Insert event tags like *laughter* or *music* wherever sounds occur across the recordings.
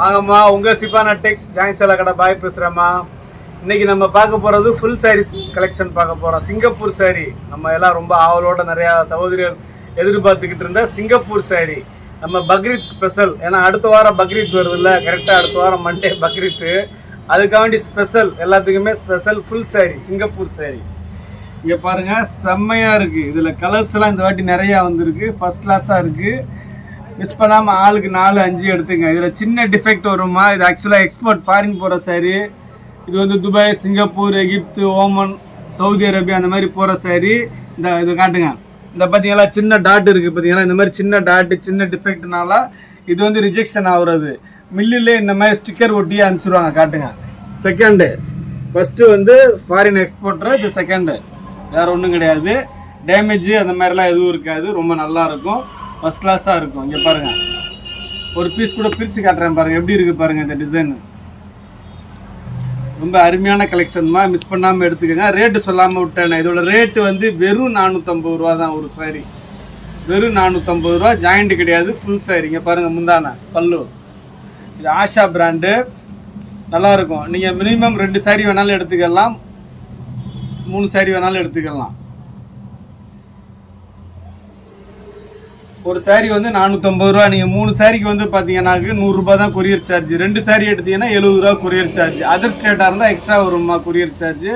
வாங்கம்மா உங்கள் சிப்பானா டெக்ஸ் ஜாயின் சேலா கடை பாய் பேசுகிறேம்மா இன்றைக்கி நம்ம பார்க்க போகிறது ஃபுல் சாரீஸ் கலெக்ஷன் பார்க்க போகிறோம் சிங்கப்பூர் saree. நம்ம எல்லாம் ரொம்ப ஆவலோட நிறையா சகோதரிகள் எதிர்பார்த்துக்கிட்டு இருந்த சிங்கப்பூர் saree. நம்ம பக்ரீத் ஸ்பெஷல் ஏன்னா அடுத்த வாரம் பக்ரீத் வருதுல்ல கரெக்டாக அடுத்த வாரம் மண்டே பக்ரீத்து அதுக்காண்டி ஸ்பெஷல் எல்லாத்துக்குமே special full saree Singapore saree. இங்கே பாருங்கள் செம்மையாக இருக்குது இதில் கலர்ஸ் எல்லாம் இந்த வாட்டி நிறையா வந்திருக்கு. ஃபர்ஸ்ட் கிளாஸாக இருக்குது மிஸ் பண்ணாமல் ஆளுக்கு நாலு அஞ்சு எடுத்துங்க. இதில் சின்ன டிஃபெக்ட் வருமா இது ஆக்சுவலாக எக்ஸ்போர்ட் ஃபாரின் போகிற சாரி இது வந்து Dubai Singapore Egypt Oman Saudi Arabia அந்த மாதிரி போகிற சாரி இந்த இது காட்டுங்க. இந்த பார்த்தீங்களா சின்ன டாட் இருக்குது பார்த்தீங்களா இந்த மாதிரி சின்ன டாட்டு சின்ன டிஃபெக்ட்னால இது வந்து ரிஜெக்ஷன் ஆகுறது. மில்லில் இந்த மாதிரி ஸ்டிக்கர் ஒட்டி அனுப்பிச்சிடுவாங்க காட்டுங்க. செகண்டு ஃபஸ்ட்டு வந்து ஃபாரின் எக்ஸ்போர்ட்ரு இது செகண்டு வேறு ஒன்றும் கிடையாது. டேமேஜ் அந்த மாதிரிலாம் எதுவும் இருக்காது. ரொம்ப நல்லாயிருக்கும் ஃபஸ்ட் கிளாஸாக இருக்கும். இங்கே பாருங்கள் ஒரு பீஸ் கூட பிரித்து காட்டுறேன் பாருங்கள் எப்படி இருக்குது பாருங்கள் இந்த டிசைனு ரொம்ப அருமையான கலெக்ஷன்மா மிஸ் பண்ணாமல் எடுத்துக்கோங்க. ரேட்டு சொல்லாமல் விட்டேன் இதோட ரேட்டு வந்து வெறும் நானூற்றம்பது ரூபா தான் ஒரு சாரி வெறும் நானூற்றம்பது ரூபா. ஜாயிண்ட் கிடையாது. ஃபுல் சாரி இங்கே பாருங்கள் முந்தான பல்லு. இது ஆஷா பிராண்டு நல்லா இருக்கும். நீங்கள் மினிமம் ரெண்டு சாரி வேணாலும் எடுத்துக்கலாம். மூணு சாரி வேணாலும் எடுத்துக்கலாம். ஒரு சாரி வந்து நானூற்றம்பது ரூபா. நீங்கள் மூணு சாரிக்கு வந்து பார்த்தீங்கன்னாக்கு நூறுரூபா தான் கொரியர் சார்ஜ் ரெண்டு சாரி எடுத்தீங்கன்னா எழுபது ரூபா கொரியர் சார்ஜ் அதர் ஸ்டேட்டாக இருந்தால் எக்ஸ்ட்ரா வருமா கொரியர் சார்ஜ்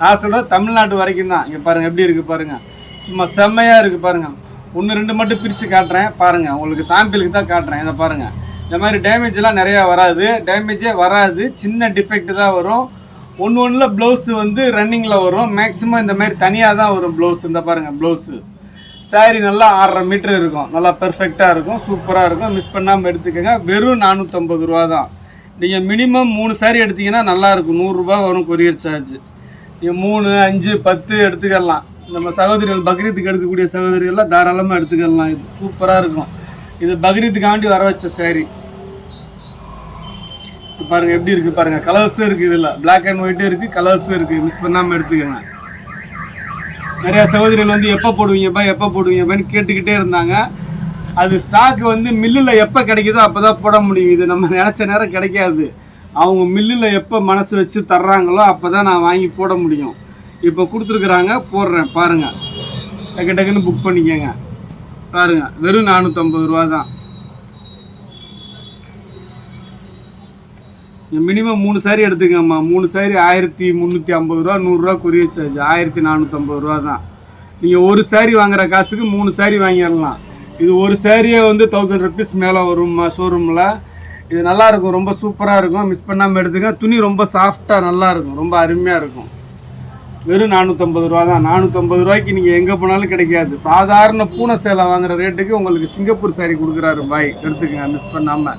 நான் சொல்கிறது தமிழ்நாட்டு வரைக்கும் தான். இங்கே பாருங்கள் எப்படி இருக்குது பாருங்கள் சும்மா செம்மையாக இருக்குது பாருங்கள் ஒன்று ரெண்டு மட்டும் பிரித்து காட்டுறேன். பாருங்கள் உங்களுக்கு சாம்பிளுக்கு தான் காட்டுறேன். இதை பாருங்கள் இந்த மாதிரி டேமேஜ்லாம் நிறையா வராது. டேமேஜே வராது. சின்ன டிஃபெக்ட் தான் வரும். ஒன்று ஒன்றில் ப்ளவுஸு வந்து ரன்னிங்கில் வரும். மேக்ஸிமம் இந்த மாதிரி தனியாக தான் வரும் ப்ளவுஸ் இந்த பாருங்கள் ப்ளவுஸு saree நல்லா ஆறரை மீட்டர் இருக்கும். நல்லா பெர்ஃபெக்டாக இருக்கும். சூப்பராக இருக்கும். மிஸ் பண்ணாமல் எடுத்துக்கோங்க. வெறும் நானூற்றம்பது ரூபா தான். நீங்கள் மினிமம் மூணு saree எடுத்தீங்கன்னா நல்லா இருக்கும். நூறுரூபா வரும் கொரியர் சார்ஜ் நீங்கள் மூணு அஞ்சு பத்து எடுத்துக்கலாம். நம்ம சகோதரிகள் பக்ரீத்துக்கு எடுக்கக்கூடிய சகோதரிகள்லாம் தாராளமாக எடுத்துக்கலாம். இது சூப்பராக இருக்கும். இது பக்ரீத்துக்காண்டி வர வச்ச saree. பாருங்கள் எப்படி இருக்குது பாருங்கள் கலர்ஸும் இருக்குது இதில். பிளாக் அண்ட் ஒயிட்டும் இருக்குது கலர்ஸும் இருக்குது மிஸ் பண்ணாமல் எடுத்துக்கோங்க. நிறைய சகோதரிகள் வந்து எப்போ போடுவீங்கப்பா எப்போ போடுவீங்கப்பான்னு கேட்டுக்கிட்டே இருந்தாங்க. அது ஸ்டாக் வந்து மில்லில் எப்போ கிடைக்குதோ அப்போ தான் போட முடியும். இது நம்ம நினச்ச நேரம் கிடைக்காது. அவங்க மில்லில் எப்போ மனசு வச்சு தர்றாங்களோ அப்போ தான் நான் வாங்கி போட முடியும். இப்போ கொடுத்துருக்குறாங்க போடுறேன் பாருங்கள் டக்கு டக்குன்னு புக் பண்ணிக்கோங்க. பாருங்கள் வெறும் நானூற்றம்பது ரூபா தான் மினிமம் மூணு சாரி எடுத்துக்கங்கம்மா. மூணு சாரி ஆயிரத்தி முந்நூற்றி ஐம்பது ரூபா நூறுரூவா கொரியர் சார்ஜ் ஆயிரத்தி நானூற்றம்பது ரூபா தான். நீங்கள் ஒரு சாரி வாங்குற காசுக்கு மூணு சாரி வாங்கிடலாம். இது ஒரு சாரியே வந்து தௌசண்ட் ருபீஸ் மேலே வரும்மா ஷோரூமில் இது நல்லா இருக்கும் ரொம்ப சூப்பராக இருக்கும். மிஸ் பண்ணாமல் எடுத்துக்க துணி ரொம்ப சாஃப்டாக நல்லாயிருக்கும் ரொம்ப அருமையாக இருக்கும். வெறும் நானூற்றம்பது ரூபா தான். நானூற்றம்பது ரூபாய்க்கு நீங்கள் எங்கே போனாலும் கிடைக்காது. சாதாரண பூனை சேலை வாங்குற ரேட்டுக்கு உங்களுக்கு சிங்கப்பூர் சாரி கொடுக்குறாரு பாய். எடுத்துக்கங்க மிஸ் பண்ணாமல்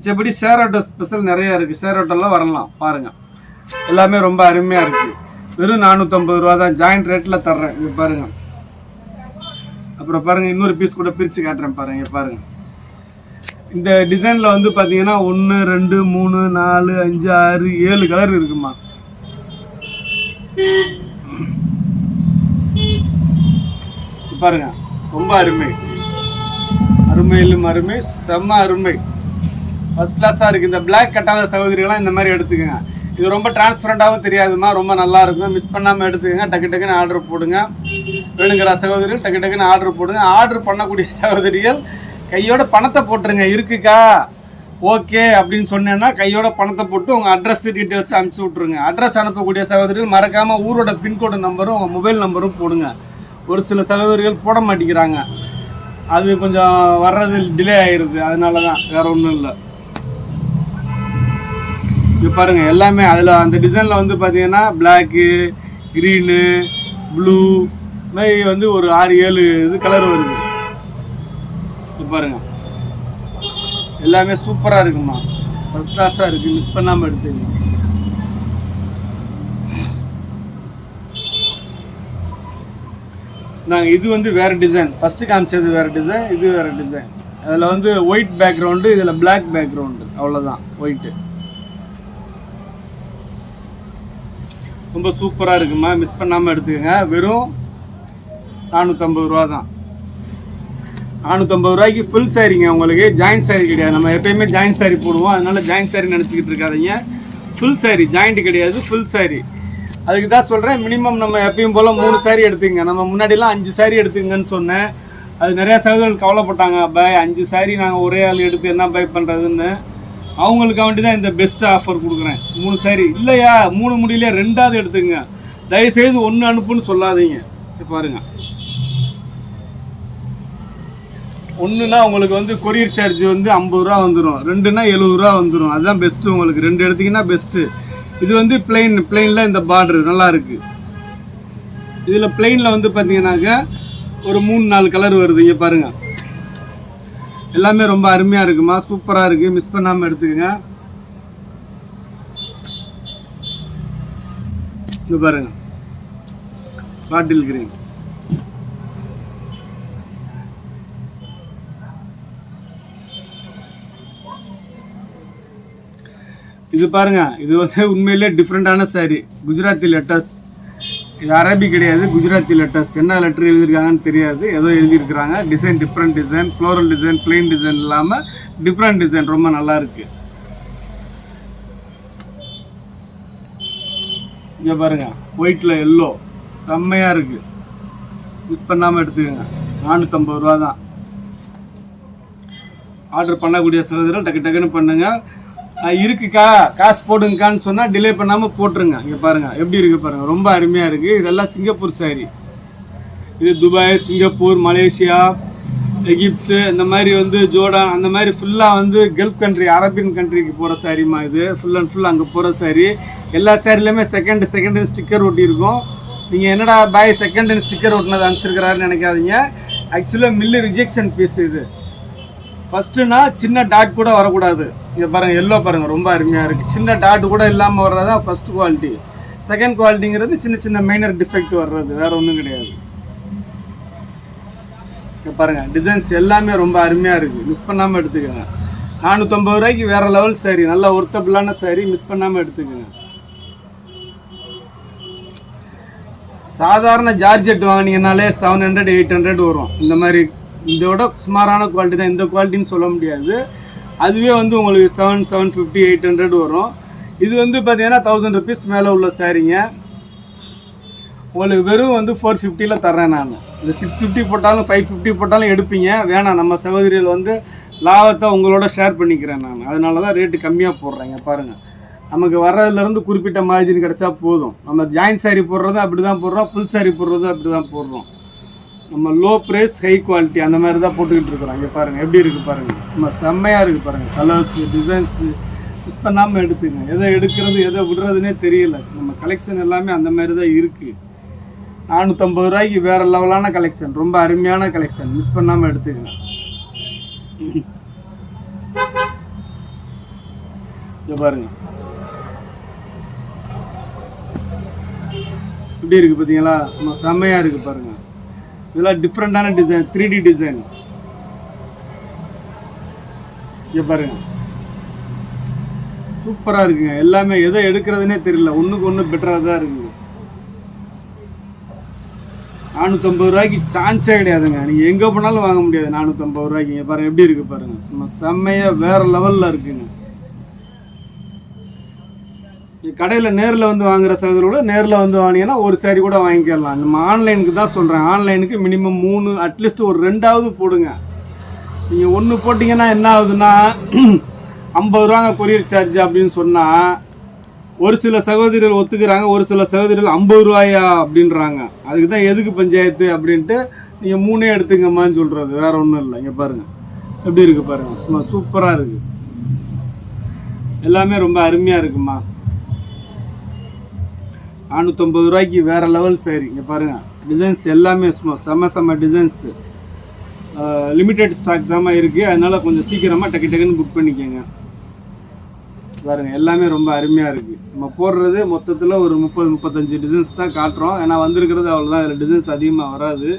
மிச்சப்படி ஷேர் ஆட்டோ ஸ்பெஷல் நிறையா இருக்குது ஷேர் ஆட்டோலாம் வரலாம். பாருங்கள் எல்லாமே ரொம்ப அருமையாக இருக்குது வெறும் நானூற்றம்பது ரூபா தான். ஜாயிண்ட் ரேட்டில் தர்றேன். இங்கே பாருங்கள் அப்புறம் பாருங்கள் இன்னொரு பீஸ் கூட பிரித்து காட்டுறேன் பாருங்கள் பாருங்கள் இந்த டிசைனில் வந்து பார்த்தீங்கன்னா ஒன்று ரெண்டு மூணு நாலு அஞ்சு ஆறு ஏழு கலர் இருக்குமா? பாருங்க. ரொம்ப அருமை. அருமையிலும் அருமை. செம்ம அருமை. ஃபர்ஸ்ட் கிளாஸாக இருக்குது இந்த பிளாக் கட்டாத சகோதரிகள்லாம் இந்த மாதிரி எடுத்துக்கோங்க. இது ரொம்ப டிரான்ஸ்பரண்ட்டாகவும் தெரியாதுமா ரொம்ப நல்லா இருக்கும். மிஸ் பண்ணாமல் எடுத்துக்கோங்க. டக்கு டக்குன்னு ஆர்டர் போடுங்க. வேணுங்கிற சகோதரிகள் டக்கு டக்குன்னு ஆர்டர் போடுங்க. ஆர்டர் பண்ணக்கூடிய *laughs* சகோதரிகள் கையோட பணத்தை போட்டுருங்க. இருக்குக்கா? ஓகே அப்படின்னு சொன்னேன்னா கையோட பணத்தை போட்டு உங்கள் அட்ரஸ் டீட்டெயில்ஸ் அனுப்பிச்சி விட்ருங்க அட்ரஸ் அனுப்பக்கூடிய சகோதரிகள் மறக்காமல் ஊரோட பின்கோடு நம்பரும் உங்கள் மொபைல் நம்பரும் போடுங்க. ஒரு சில சகோதரிகள் போட மாட்டேங்கிறாங்க. அது கொஞ்சம் வர்றது டிலே ஆயிடுது அதனால தான் வேறு ஒன்றும் இல்லை. இது பாருங்கள் எல்லாமே அதில் அந்த டிசைனில் வந்து பார்த்தீங்கன்னா பிளாக்கு க்ரீனு ப்ளூ மாதிரி வந்து ஒரு ஆறு ஏழு இது கலர் வருது. இது பாருங்கள் எல்லாமே சூப்பராக இருக்குமா? ஃபஸ்ட் கிளாஸாக இருக்குது மிஸ் பண்ணாமல் எடுத்துங்க நாங்கள் இது வந்து வேறு டிசைன் ஃபஸ்ட்டு காமிச்சது வேறு டிசைன் இது வேறு டிசைன் அதில் வந்து ஒயிட் பேக்ரவுண்டு இதில் பிளாக் பேக்ரவுண்டு அவ்வளோதான் ஒயிட்டு ரொம்ப சூப்பராக இருக்குமா? மிஸ் பண்ணாமல் எடுத்துக்கோங்க. வெறும் நானூற்றம்பது ரூபா தான். நானூற்றம்பது ரூபாய்க்கு ஃபுல் சாரிங்க உங்களுக்கு. ஜாயின்ட் சாரி கிடையாது. நம்ம எப்பயுமே ஜாயின்ட் சாரி போடுவோம். அதனால ஜாயின்ட் சாரி நினச்சிக்கிட்டு இருக்காதீங்க. ஃபுல் சாரி ஜாயிண்ட் கிடையாது. ஃபுல் சாரி அதுக்கு தான் சொல்கிறேன் மினிமம் நம்ம எப்பயும் போல் மூணு சாரி எடுத்துங்க நம்ம முன்னாடிலாம் அஞ்சு சாரி எடுத்துங்கன்னு சொன்னேன். அது நிறையா சகோதரர்கள் கவலைப்பட்டாங்க பாய் அஞ்சு சாரி நாங்கள் ஒரே ஆள் எடுத்து என்ன பை பண்ணுறதுன்னு அவங்களுக்கு வேண்டி தான் இந்த பெஸ்ட் ஆஃபர் கொடுக்குறேன். மூணு சாரி இல்லையா? மூணு முடியல ரெண்டாவது எடுத்துங்க. தயவுசெய்து ஒன்று அனுப்புன்னு சொல்லாதீங்க. பாருங்க. ஒன்றுனா உங்களுக்கு வந்து கொரியர் சார்ஜ் வந்து ஐம்பது ரூபா வந்துடும் ரெண்டுனா எழுபது ரூபா வந்துடும் அதுதான் பெஸ்ட்டு உங்களுக்கு. ரெண்டு எடுத்தீங்கன்னா பெஸ்ட்டு இது வந்து பிளெயின் பிளெயினில் இந்த பார்டர் நல்லாயிருக்கு இதில் பிளெயினில் வந்து பார்த்தீங்கன்னாக்க ஒரு மூணு நாலு கலர் வருது. இங்கே பாருங்கள் எல்லாமே ரொம்ப அருமையாக இருக்குமா? சூப்பராக இருக்குது மிஸ் பண்ணாமல் எடுத்துக்கங்க. இங்க பாருங்க. பாட்டில் கிரீன் இது பாருங்க. இது வந்து உண்மையிலே டிஃப்ரெண்டான சாரி குஜராத்தி லெட்டர்ஸ் இது அரபி கிடையாது குஜராத்தி லெட்டர்ஸ் என்ன லெட்டர் எழுதியிருக்காங்கன்னு தெரியாது. ஏதோ எழுதியிருக்கிறாங்க. Design different design floral design plain design இல்லாமல் டிஃப்ரெண்ட் டிசைன் ரொம்ப நல்லா இருக்கு. இங்கே பாருங்க. ஒயிட்டில் எல்லோ செம்மையாக இருக்கு. மிஸ் பண்ணாமல் எடுத்துக்கோங்க. நானூற்றம்பது ரூபா தான் ஆர்டர் பண்ணக்கூடிய சகோதரர் டக்கு டக்குன்னு பண்ணுங்கள் இருக்குக்கா. காசு போடுங்கக்கான்னு சொன்னால் டிலே பண்ணாமல் போட்டுருங்க. இங்கே பாருங்கள் எப்படி இருக்குது பாருங்கள் ரொம்ப அருமையாக இருக்குது இதெல்லாம் சிங்கப்பூர் சாரி இது துபாய் சிங்கப்பூர் மலேசியா எகிப்து இந்த மாதிரி வந்து ஜோர்டான் அந்த மாதிரி ஃபுல்லாக வந்து கல்ஃப் கண்ட்ரி அரபியன் கண்ட்ரிக்கு போகிற சாரிமா இது. ஃபுல் அண்ட் ஃபுல் அங்கே போகிற சாரி எல்லா சாரிலையுமே செகண்ட் செகண்ட் ஸ்டிக்கர் ஒட்டியிருக்கும். நீங்கள் என்னடா பாய் செகண்ட் ஸ்டிக்கர் ஒட்டினது அனுப்பிச்சிருக்கிறாருன்னு நினைக்காதீங்க. ஆக்சுவலாக மில்லு ரிஜெக்ஷன் பீஸ் இது. ஃபஸ்ட்டுனா சின்ன டாட் கூட வரக்கூடாது. இங்கே பாருங்கள் எல்லோ பாருங்கள் ரொம்ப அருமையாக இருக்குது சின்ன டாட் கூட இல்லாமல் வர்றதா ஃபஸ்ட் குவாலிட்டி செகண்ட் குவாலிட்டிங்கிறது சின்ன சின்ன மைனர் டிஃபெக்ட் வர்றது வேறு ஒன்றும் கிடையாது. இங்க பாருங்கள் டிசைன்ஸ் எல்லாமே ரொம்ப அருமையாக இருக்குது மிஸ் பண்ணாமல் எடுத்துக்கோங்க. நானூற்றம்பது ரூபாய்க்கு வேற லெவல் சரி நல்ல ஒர்த்தபிளான சரி மிஸ் பண்ணாமல் எடுத்துக்கோங்க. சாதாரண ஜார்ஜெட் வாங்கினீங்கனாலே செவன் ஹண்ட்ரட் எயிட் ஹண்ட்ரட் வரும். இந்த மாதிரி இதோட சுமாரான குவாலிட்டி தான். இந்த குவாலிட்டின்னு சொல்ல முடியாது. அதுவே வந்து உங்களுக்கு seven seven fifty eight hundred வரும். இது வந்து பார்த்தீங்கன்னா தௌசண்ட் ருபீஸ் மேலே உள்ள சாரீங்க உங்களுக்கு வெறும் வந்து ஃபோர் ஃபிஃப்டியில் தர்றேன் நான். இந்த சிக்ஸ் ஃபிஃப்டி போட்டாலும் ஃபைவ் ஃபிஃப்டி போட்டாலும் எடுப்பீங்க. வேணாம் நம்ம சகோதரியில் வந்து லாபத்தை உங்களோட ஷேர் பண்ணிக்கிறேன் நான். அதனால தான் ரேட்டு கம்மியாக போடுறேங்க பாருங்கள் நமக்கு வர்றதுலேருந்து குறிப்பிட்ட மார்ஜின் கிடச்சா போதும். நம்ம ஜாயின்ட் சாரி போடுறதும் அப்படி தான் போடுறோம் ஃபுல் சாரி போடுறதும் அப்படி தான் போடுறோம். நம்ம லோ ப்ரைஸ் ஹை குவாலிட்டி அந்த மாதிரி தான் போட்டுக்கிட்டு இருக்கிறோம். இங்கே பாருங்கள் எப்படி இருக்குது பாருங்கள் சும்மா செம்மையாக இருக்குது பாருங்கள் கலர்ஸ் டிசைன்ஸு மிஸ் பண்ணாமல் எடுத்துங்க எதை எடுக்கிறது எதை விடுறதுனே தெரியல. நம்ம கலெக்ஷன் எல்லாமே அந்த மாதிரி தான் இருக்குது நானூற்றம்பது ரூபாய்க்கு வேறு லெவலான கலெக்ஷன் ரொம்ப அருமையான கலெக்ஷன் மிஸ் பண்ணாமல் எடுத்துக்கங்க. இங்கே பாருங்க. எப்படி இருக்குது பார்த்தீங்களா சும்மா செம்மையாக இருக்குது பாருங்கள் இதெல்லாம் டிஃப்ரெண்ட்டான டிசைன் த்ரீ டி டிசைன் இங்கே பாருங்க. சூப்பராக இருக்குங்க. எல்லாமே எதை எடுக்கிறதுனே தெரியல. ஒன்றுக்கு ஒன்று பெட்டராக தான் இருக்குங்க. நானூற்றம்பது ரூபாய்க்கு சான்ஸே கிடையாதுங்க. நீங்கள் எங்கே போனாலும் வாங்க முடியாது. நானூற்றம்பது ரூபாய்க்கு. பாருங்கள் எப்படி இருக்குது பாருங்கள் சும்மா செம்மையாக வேறு லெவலில் இருக்குங்க. கடையில் நேரில் வந்து வாங்குற சகோதரோட நேரில் வந்து வாங்கினீங்கன்னா ஒரு சேரீ கூட வாங்கிக்கலாம். நம்ம ஆன்லைனுக்கு தான் சொல்கிறேன் ஆன்லைனுக்கு மினிமம் மூணு அட்லீஸ்ட் ஒரு ரெண்டாவது போடுங்க. நீங்கள் ஒன்று போட்டிங்கன்னா என்ன ஆகுதுன்னா ஐம்பது ரூபாங்க கொரியர் சார்ஜ் அப்படின்னு சொன்னால் ஒரு சில சகோதரிகள் ஒத்துக்கிறாங்க ஒரு சில சகோதரிகள் ஐம்பது ரூபாயா அப்படின்றாங்க. அதுக்கு தான் எதுக்கு பஞ்சாயத்து அப்படின்ட்டு நீங்கள் மூணே எடுத்துங்கம்மான்னு சொல்கிறது வேற ஒன்றும் இல்லை. இங்கே பாருங்கள் எப்படி இருக்குது பாருங்கள் சும்மா சூப்பராக இருக்குது எல்லாமே ரொம்ப அருமையாக இருக்குமா? நானூற்றம்பது ரூபாய்க்கு வேறு லெவல் சரி இங்கே பாருங்கள் டிசைன்ஸ் எல்லாமே சும்மா செம்ம செம்ம டிசைன்ஸு லிமிட்டெட் ஸ்டாக் தான் இருக்குது அதனால் கொஞ்சம் சீக்கிரமாக டக்கு டக்குன்னு புக் பண்ணிக்கோங்க. பாருங்கள் எல்லாமே ரொம்ப அருமையாக இருக்குது நம்ம போடுறது மொத்தத்தில் ஒரு முப்பது முப்பத்தஞ்சு டிசைன்ஸ் தான் காட்டுறோம். ஏன்னா வந்திருக்கிறது அவ்வளோதான் இதில் டிசைன்ஸ் அதிகமாக வராது.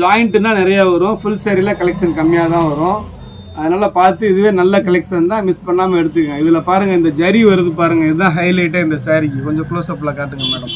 ஜாயிண்ட்டுனால் நிறைய வரும். ஃபுல் சேரீல கலெக்ஷன் கம்மியாக தான் வரும். அதனால் பார்த்து இதுவே நல்ல கலெக்ஷன் தான் மிஸ் பண்ணாமல் எடுத்துக்கங்க. இதில் பாருங்கள் இந்த ஜரி வருது பாருங்கள் இதுதான் ஹைலைட்டே இந்த சாரீக்கு கொஞ்சம் க்ளோஸ்அப்பில் காட்டுங்க மேடம்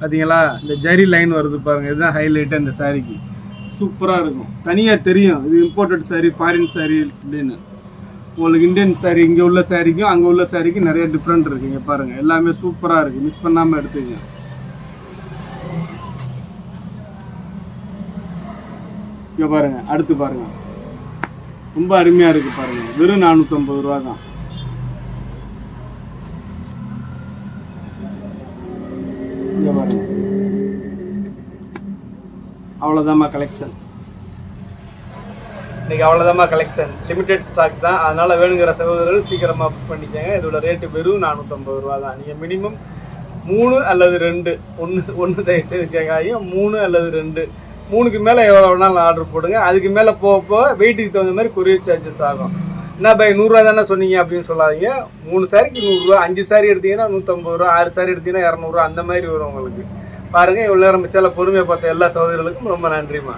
பார்த்தீங்களா இந்த ஜரி லைன் வருது பாருங்கள் இதுதான் ஹைலைட்டாக இந்த சாரீக்கு சூப்பராக இருக்கும். தனியாக தெரியும். இது இம்போர்ட்டட் saree ஃபாரின் saree அப்படின்னு. உங்களுக்கு இந்தியன் saree இங்கே உள்ள சாரிக்கும் அங்கே உள்ள சாரிக்கும் நிறைய டிஃப்ரெண்ட் இருக்குது இங்கே பாருங்கள் எல்லாமே சூப்பராக இருக்குது மிஸ் பண்ணாமல் எடுத்துக்கங்க. இங்கே பாருங்கள் அடுத்து பாருங்கள் ரொம்ப அருமையாக இருக்குது பாருங்கள் வெறும் நானூற்றம்பது ரூபா தான். இங்கே பாருங்கள் அவ்வளோதாம்மா கலெக்ஷன் இன்னைக்கு அவ்வளோதாம்மா கலெக்ஷன் லிமிடெட் ஸ்டாக் தான். அதனால் வேணுங்கிற சகோதரர்கள் சீக்கிரமாக புக் பண்ணிக்கோங்க. இதோட ரேட்டு வெறும் நானூற்றம்பது ரூபா தான். நீங்கள் மினிமம் மூணு அல்லது ரெண்டு ஒன்று ஒன்று தயவுசெய்து கேட்காதீங்க. மூணு அல்லது ரெண்டு மூணுக்கு மேலே எவ்வளோ வேணாலும் ஆர்டர் போடுங்க. அதுக்கு மேலே போக போக வெயிட்டுக்கு தகுந்த மாதிரி கொரியர் சார்ஜஸ் ஆகும். என்ன பை நூறுரூவா தானே சொன்னீங்க அப்படின்னு சொல்லாதீங்க. மூணு சாரிக்கு நூறுரூவா அஞ்சு சாரி எடுத்தீங்கன்னா நூற்றம்பது ரூபா ஆறு சாரி எடுத்தீங்கன்னா இரநூறுவா அந்த மாதிரி வரும் உங்களுக்கு. பாருங்கள் இவ்வளோ நேரம் சில பொறுமையை பார்த்த எல்லா சகோதரர்களுக்கும் ரொம்ப நன்றிம்மா.